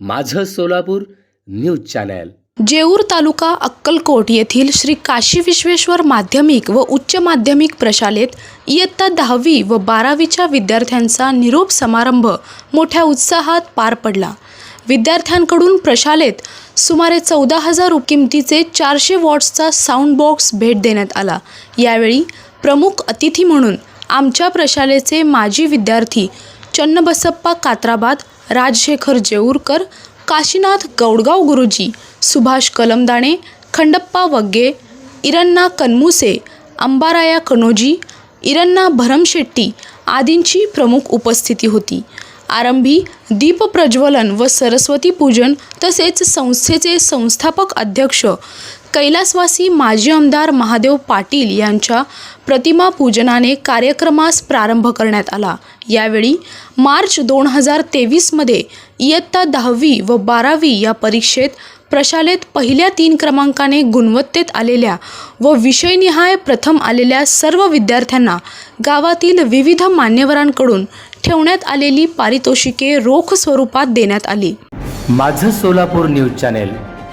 माझं Solapur news channel. Jeur taluka Akkalkot येथील श्री काशी विश्वेश्वर माध्यमिक व उच्च माध्यमिक प्रशालेत इयत्ता दहावी व बारावीच्या विद्यार्थ्यांचा निरोप समारंभ मोठ्या उत्साहात पार पडला. विद्यार्थ्यांकडून प्रशालेत सुमारे चौदा हजार किमतीचे चारशे वॉट्सचा साऊंड बॉक्स भेट देण्यात आला. यावेळी प्रमुख अतिथी म्हणून आमच्या प्रशालेचे माजी विद्यार्थी चन्नबसप्पा कात्राबाद राजशेखर जेऊरकर काशीनाथ गौडगाव गुरुजी सुभाष कलमदाणे खंडप्पा वग्गे इरण्णा कनमुसे अंबाराया कनोजी इरण्णा भरमशेट्टी आदींची प्रमुख उपस्थिती होती. आरंभी दीपप्रज्वलन व सरस्वती पूजन तसेच संस्थेचे संस्थापक अध्यक्ष कैलासवासी माजी आमदार महादेव पाटील यांच्या प्रतिमा पूजनाने कार्यक्रमास प्रारंभ करण्यात आला. यावेळी मार्च दोन हजार तेवीसमध्ये इयत्ता दहावी व बारावी या परीक्षेत प्रशालेत पहिल्या तीन क्रमांकाने गुणवत्तेत आलेल्या व विषयनिहाय प्रथम आलेल्या सर्व विद्यार्थ्यांना गावातील विविध मान्यवरांकडून ठेवण्यात आलेली पारितोषिके रोख स्वरूपात देण्यात आली. माझं सोलापूर न्यूज चॅनेल